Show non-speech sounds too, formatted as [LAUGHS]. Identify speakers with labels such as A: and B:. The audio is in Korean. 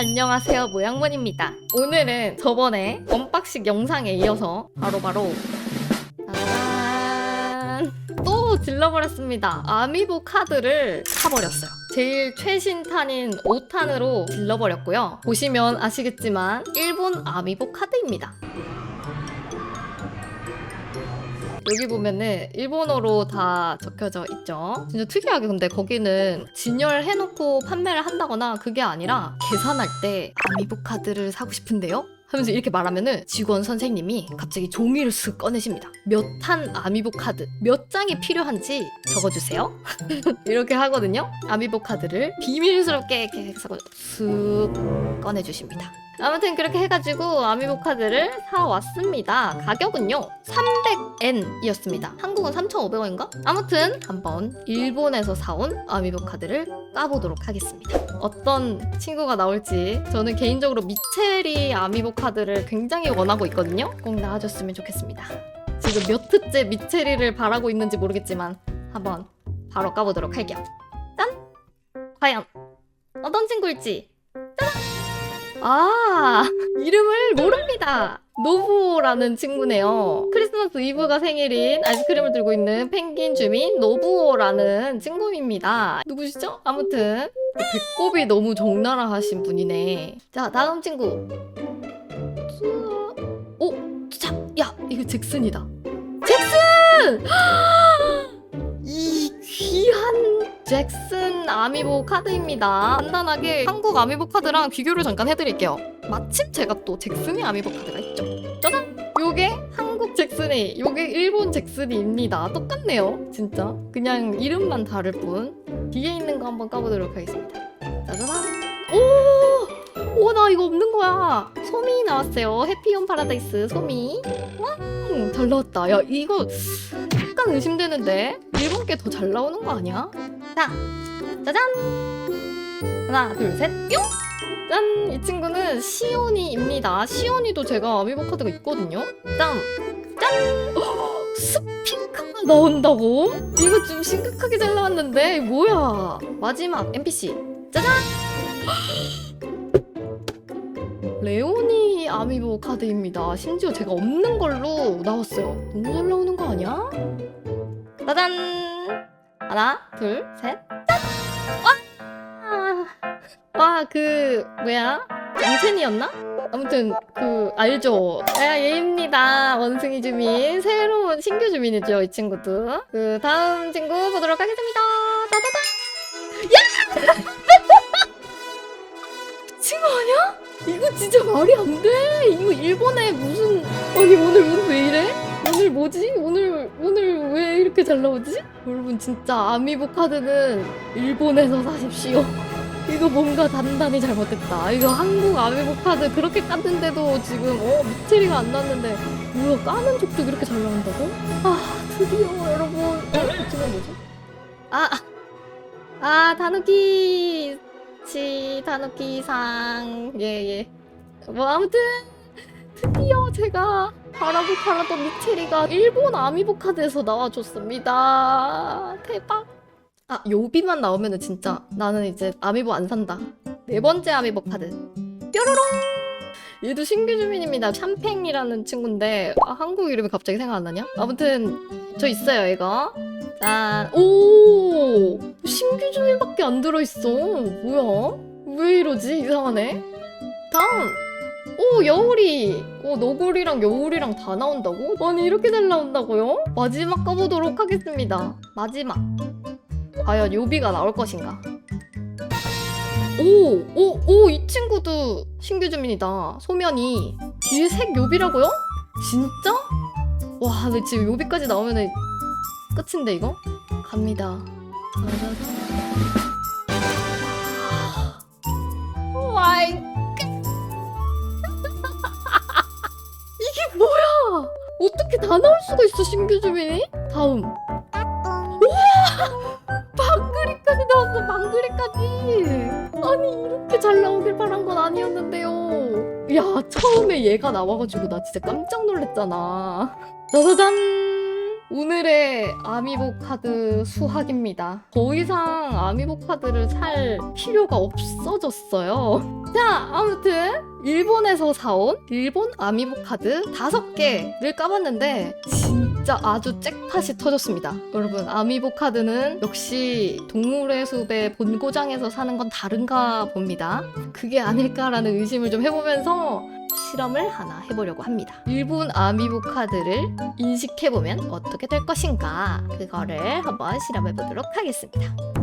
A: 안녕하세요 모양문입니다. 오늘은 저번에 언박싱 영상에 이어서 바로 바로 짜잔! 또 질러버렸습니다. 아미보 카드를 사버렸어요. 제일 최신 탄인 5탄으로 질러버렸고요. 보시면 아시겠지만 일본 아미보 카드입니다 여기 보면은 일본어로 다 적혀져 있죠. 진짜 특이하게 근데 거기는 진열해놓고 판매를 한다거나 그게 아니라 계산할 때 아미보 카드를 사고 싶은데요? 하면서 이렇게 말하면은 직원 선생님이 갑자기 종이를 쓱 꺼내십니다. 몇 탄 아미보 카드, 몇 장이 필요한지 적어주세요. [LAUGHS] 이렇게 하거든요. 아미보 카드를 비밀스럽게 이렇게 쓱 꺼내주십니다. 아무튼 그렇게 해가지고 아미보 카드를 사왔습니다. 가격은요 300엔 이었습니다. 한국은 3,500원인가? 아무튼 한번 일본에서 사온 아미보 카드를 까보도록 하겠습니다. 어떤 친구가 나올지 저는 개인적으로 미체리 아미보 카드를 굉장히 원하고 있거든요. 꼭 나와줬으면 좋겠습니다. 지금 몇 트째 미체리를 바라고 있는지 모르겠지만 한번 바로 까보도록 할게요. 짠! 과연 어떤 친구일지 아, 이름을 모릅니다. 노부오라는 친구네요. 크리스마스 이브가 생일인 아이스크림을 들고 있는 펭귄 주민 노부오라는 친구입니다. 누구시죠? 아무튼 배꼽이 너무 적나라 하신 분이네. 자, 다음 친구. 오, 자, 야, 이거 잭슨이다. 잭슨! 잭슨 아미보 카드입니다. 간단하게 한국 아미보 카드랑 비교를 잠깐 해드릴게요. 마침 제가 또 잭슨의 아미보 카드가 있죠. 짜잔! 요게 한국 잭슨이, 요게 일본 잭슨이입니다. 똑같네요. 진짜. 그냥 이름만 다를 뿐. 뒤에 있는 거 한번 까보도록 하겠습니다. 짜잔! 오! 오, 나 이거 없는 거야. 소미 나왔어요. 해피온 파라다이스 소미. 와, 잘 나왔다. 야, 이거 약간 의심되는데? 일본 게 더 잘 나오는 거 아니야? 자, 짜잔! 하나, 둘, 셋, 뿅! 짠! 이 친구는 시오니입니다. 시오니도 제가 아미보 카드가 있거든요. 짠! 짠! 어, 스피커가 나온다고? 이거 좀 심각하게 잘 나왔는데? 뭐야? 마지막 NPC. 짜잔! [GASPS] 레오니 아미보 카드입니다. 심지어 제가 없는 걸로 나왔어요. 너무 잘 나오는 거 아니야? 짜잔! 하나, 둘, 셋, 짠! 와! 와, 그, 뭐야? 양첸이었나? 아무튼, 그, 알죠? 아, 얘입니다. 원숭이 주민. 새로운 신규 주민이죠, 이 친구도. 그, 다음 친구 보도록 하겠습니다. 따다다! 야! [LAUGHS] 거 아니야? 이거 진짜 말이 안 돼. 이거 일본에 무슨 아니 오늘 오늘 왜 이래? 오늘 뭐지? 오늘 오늘 왜 이렇게 잘 나오지? 여러분 진짜 아미보 카드는 일본에서 사십시오. 이거 뭔가 단단히 잘못됐다. 이거 한국 아미보 카드 그렇게 깠는데도 지금 어 미테리가 안 났는데 뭐야 까는 족도 그렇게 잘 나온다고? 아 드디어 여러분. 어? 이거 뭐지? 아, 아 다누키 치 다누키상 예예 뭐 아무튼 드디어 제가 바라고 팔았던 미체리가 일본 아미보 카드에서 나와줬습니다 대박 아 요비만 나오면은 진짜 나는 이제 아미보 안 산다 네 번째 아미보 카드 뾰로롱 얘도 신규 주민입니다 샴팽이라는 친구인데 아, 한국 이름이 갑자기 생각 안 나냐? 아무튼 저 있어요 이거 짠. 오! 신규 주민밖에 안 들어있어. 뭐야? 왜 이러지? 이상하네. 다음. 오, 여울이. 오, 너구리랑 여울이랑 다 나온다고? 아니, 이렇게 잘 나온다고요? 마지막 가보도록 하겠습니다. 마지막. 과연 요비가 나올 것인가? 오, 오, 오, 이 친구도 신규 주민이다. 소면이. 뒤에 색 요비라고요? 진짜? 와, 근데 지금 요비까지 나오면은 끝인데 이거? 갑니다. 마이 다 나올 수가 있어 신규 주민이? 다음. 우와! [LAUGHS] 방글이까지 나왔어 방글이까지. 아니 이렇게 잘 나오길 바란 건 아니었는데요. 야 처음에 얘가 나와가지고 나 진짜 깜짝 놀랐잖아. 짜자잔. 오늘의 아미보 카드 수학입니다. 더 이상 아미보 카드를 살 필요가 없어졌어요. [LAUGHS] 자, 아무튼 일본에서 사온 일본 아미보 카드 다섯 개를 까봤는데 진짜 아주 잭팟이 터졌습니다. 여러분, 아미보 카드는 역시 동물의 숲의 본고장에서 사는 건 다른가 봅니다. 그게 아닐까라는 의심을 좀 해보면서 실험을 하나 해보려고 합니다. 일본 아미보 카드를 인식해보면 어떻게 될 것인가 그거를 한번 실험해보도록 하겠습니다.